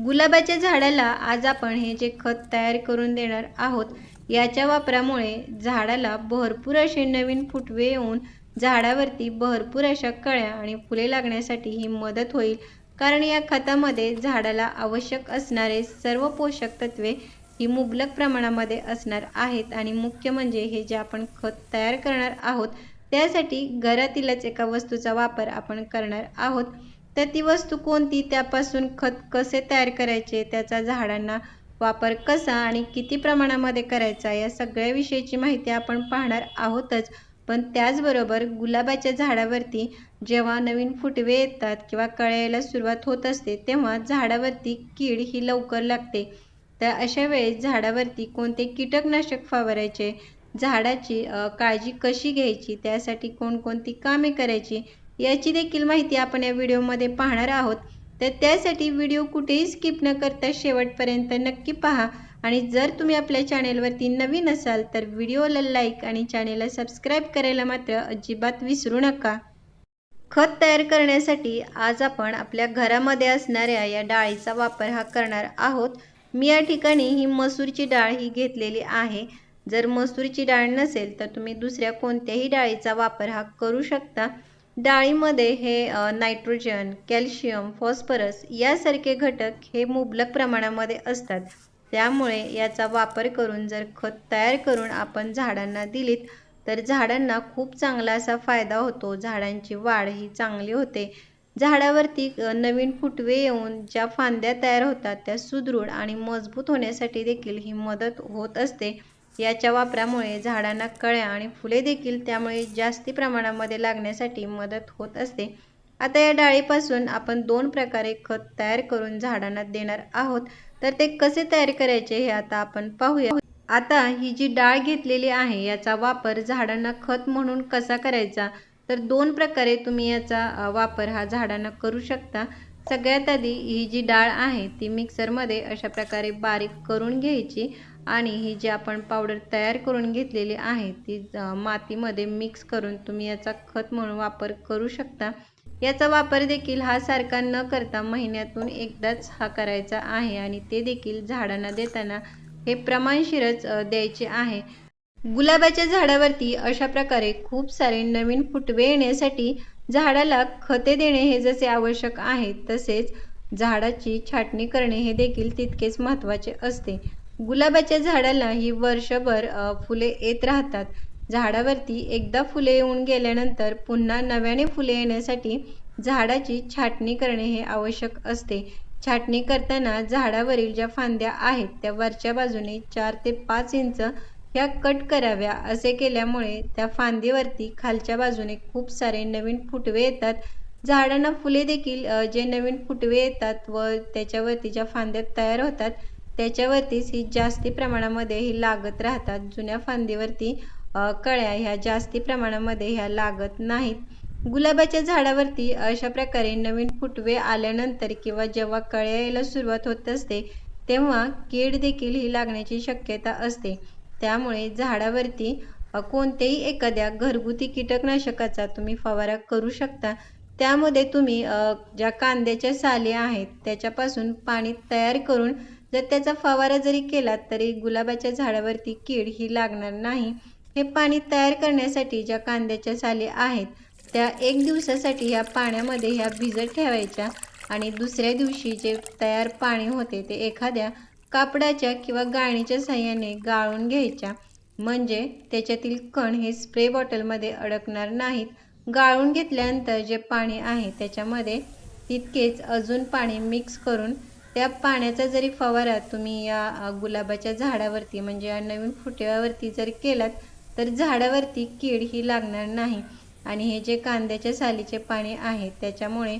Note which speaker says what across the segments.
Speaker 1: गुलाबाच्या झाडाला आज आपण हे जे खत तयार करून देणार आहोत याच्या वापरामुळे झाडाला भरपूर असे नवीन फुटवे येऊन झाडावरती भरपूर अशा कळ्या आणि फुले लागण्यासाठी ही मदत होईल. कारण या खतामध्ये झाडाला आवश्यक असणारे सर्व पोषक तत्वे ही मुबलक प्रमाणामध्ये असणार आहेत आणि मुख्य म्हणजे हे जे आपण खत तयार करणार आहोत त्यासाठी घरातीलच एका वस्तूचा वापर आपण करणार आहोत. तर ती वस्तू कोणती? त्यापासून खत कसे तयार करायचे? त्याचा झाडांना वापर कसा आणि किती प्रमाणामध्ये करायचा? या सगळ्या विषयीची माहिती आपण पाहणार आहोतच. पण त्याचबरोबर गुलाबाच्या झाडावरती जेव्हा नवीन फुटवे येतात किंवा कळायला सुरुवात होत असते तेव्हा झाडावरती कीड ही लवकर लागते. तर अशा वेळेस झाडावरती कोणते कीटकनाशक फवारायचे? झाडाची काळजी कशी घ्यायची? त्यासाठी कोणकोणती कामे करायची? याची देखील माहिती आपण या व्हिडिओमध्ये पाहणार आहोत. तर त्यासाठी व्हिडिओ कुठेही स्किप न करता शेवटपर्यंत नक्की पहा. आणि जर तुम्ही आपल्या चॅनेलवरती नवीन असाल तर व्हिडिओला लाईक आणि चॅनेलला सबस्क्राईब करायला मात्र अजिबात विसरू नका. खत तयार करण्यासाठी आज आपण आपल्या घरामध्ये असणाऱ्या या डाळीचा वापर हा करणार आहोत. मी या ठिकाणी ही मसूरची डाळ ही घेतलेली आहे. जर मसूरची डाळ नसेल तर तुम्ही दुसऱ्या कोणत्याही डाळीचा वापर हा करू शकता. डाळीमध्ये हे नायट्रोजन कॅल्शियम फॉस्फरस यासारखे घटक हे मुबलक प्रमाणामध्ये असतात. त्यामुळे याचा वापर करून जर खत तयार करून आपण झाडांना दिलीत तर झाडांना खूप चांगला असा फायदा होतो. झाडांची वाढ ही चांगली होते. झाडावरती नवीन फुटवे येऊन ज्या फांद्या तयार होतात त्या सुदृढ आणि मजबूत होण्यासाठी देखील ही मदत होत असते. याच्या वापरामुळे झाडांना कळ्या आणि फुले देखील त्यामुळे जास्ती प्रमाणामध्ये लागण्यासाठी मदत होत असते. आता या डाळीपासून आपण दोन प्रकारे खत तयार करून झाडांना देणार आहोत. तर ते कसे तयार करायचे हे आता आपण पाहूया. आता ही जी डाळ घेतलेली आहे याचा वापर झाडांना खत म्हणून कसा करायचा? तर दोन प्रकारे तुम्ही याचा वापर हा झाडांना करू शकता. सगळ्यात आधी ही जी डाळ आहे ती मिक्सरमध्ये अशा प्रकारे बारीक करून घ्यायची. आणि ही जी आपण पावडर तयार करून घेतलेली आहे ती मातीमध्ये मिक्स करून तुम्ही याचा खत म्हणून वापर करू शकता. याचा वापर देखील हा सारखा न करता महिन्यातून एकदाच हा करायचा आहे आणि ते देखील झाडांना देताना हे प्रमाणशीरच द्यायचे आहे. गुलाबाच्या झाडावरती अशा प्रकारे खूप सारे नवीन फुटवे येण्यासाठी झाडाला खते देणे हे जसे आवश्यक आहे तसेच झाडाची छाटणी करणे हे देखील तितकेच महत्त्वाचे असते. गुलाबाच्या झाडाला ही वर्षभर फुले येत राहतात. झाडावरती एकदा फुले येऊन गेल्यानंतर पुन्हा नव्याने फुले येण्यासाठी झाडाची छाटणी करणे हे आवश्यक असते. छाटणी करताना झाडावरील ज्या फांद्या आहेत त्या वरच्या बाजूने चार ते पाच इंच ह्या कट कराव्या. असे केल्यामुळे त्या फांदीवरती खालच्या बाजूने खूप सारे नवीन फुटवे येतात. झाडांना फुले देखील जे नवीन फुटवे येतात व त्याच्यावरती ज्या फांद्या तयार होतात त्याच्यावरतीच ही जास्ती प्रमाणामध्ये ही लागत राहतात. जुन्या फांदीवरती कळ्या ह्या जास्ती प्रमाणामध्ये ह्या लागत नाहीत. गुलाबाच्या झाडावरती अशा प्रकारे नवीन फुटवे आल्यानंतर किंवा जेव्हा कळ्या यायला सुरुवात होत असते तेव्हा कीड देखील ही लागण्याची शक्यता असते. त्यामुळे झाडावरती कोणत्याही एखाद्या घरगुती कीटकनाशकाचा तुम्ही फवारा करू शकता. त्यामध्ये तुम्ही ज्या कांद्याच्या साली आहेत त्याच्यापासून पाणी तयार करून जर त्याचा फवारा जरी केला तरी गुलाबाच्या झाडावरती कीड ही लागणार नाही. हे पाणी तयार करण्यासाठी ज्या कांद्याच्या साली आहेत त्या एक दिवसासाठी ह्या पाण्यामध्ये ह्या भिजत ठेवायच्या आणि दुसऱ्या दिवशी जे तयार पाणी होते ते एखाद्या कापडाच्या किंवा गाळणीच्या साह्याने गाळून घ्यायच्या. म्हणजे त्याच्यातील कण हे स्प्रे बॉटलमध्ये अडकणार नाहीत. गाळून घेतल्यानंतर जे पाणी आहे त्याच्यामध्ये तितकेच अजून पाणी मिक्स करून त्या पाण्याचा जरी फवारा तुम्ही या गुलाबाच्या झाडावरती म्हणजे या नवीन फुटव्यावरती जर केलात तर झाडावरती कीड ही लागणार नाही. आणि हे जे कांद्याच्या सालीचे पाणी आहे त्याच्यामुळे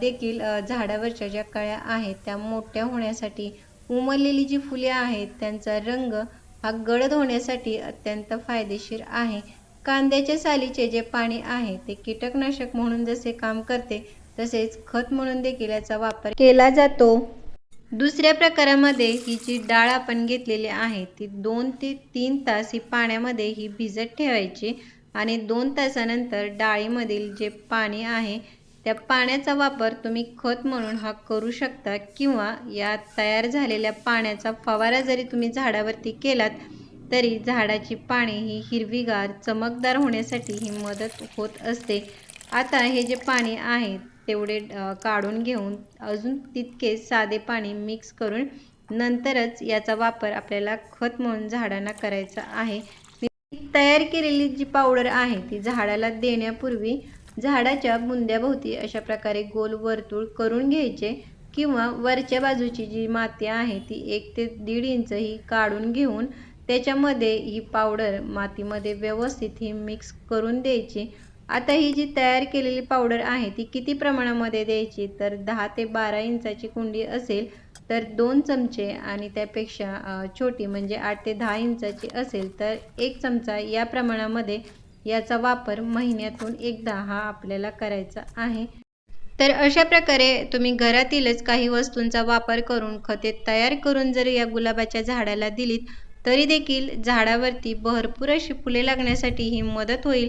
Speaker 1: देखील झाडावरच्या ज्या कळ्या आहेत त्या मोठ्या होण्यासाठी उमललेली जी फुले आहेत त्यांचा रंग हा गडद होण्यासाठी अत्यंत फायदेशीर आहे. कांद्याच्या सालीचे जे पाणी आहे ते कीटकनाशक म्हणून जसे काम करते तसेच खत म्हणून देखील याचा वापर केला जातो. दुसऱ्या प्रकारामध्ये ही जी डाळ आपण घेतलेली आहे ती दोन ते तीन तास ही पाण्यामध्ये ही भिजत ठेवायची आणि दोन तासानंतर डाळीमधील जे पाणी आहे त्या पाण्याचा वापर तुम्ही खत म्हणून हा करू शकता किंवा या तयार झालेल्या पाण्याचा फवारा जरी तुम्ही झाडावरती केलात तरी झाडाची पाने ही हिरवीगार चमकदार होण्यासाठी ही मदत होत असते. आता हे जे पाणी आहे तेवढे काढून घेऊन अजून तितके साधे पाणी मिक्स करून नंतरच याचा वापर आपल्याला खत म्हणून झाडांना करायचा आहे. तयार केलेली जी पावडर आहे ती झाडाला देण्यापूर्वी झाडाच्या बुंद्याभोवती अशा प्रकारे गोल वर्तुळ करून घ्यायचे किंवा वरच्या बाजूची जी माती आहे ती एक ते दीड इंच ही काढून घेऊन त्याच्यामध्ये ही पावडर मातीमध्ये व्यवस्थित ही मिक्स करून द्यायची. आता ही जी तयार केलेली पावडर आहे ती किती प्रमाणामध्ये द्यायची? तर दहा ते बारा इंचाची कुंडी असेल तर दोन चमचे आणि त्यापेक्षा छोटी म्हणजे आठ ते दहा इंचाची असेल तर एक चमचा या प्रमाणामध्ये याचा वापर महिन्यातून एकदा हा आपल्याला करायचा आहे. तर अशा प्रकारे तुम्ही घरातीलच काही वस्तूंचा वापर करून खते तयार करून जर या गुलाबाच्या झाडाला दिलीत तरी देखील झाडावरती भरपूर अशी फुले लागण्यासाठी ही मदत होईल.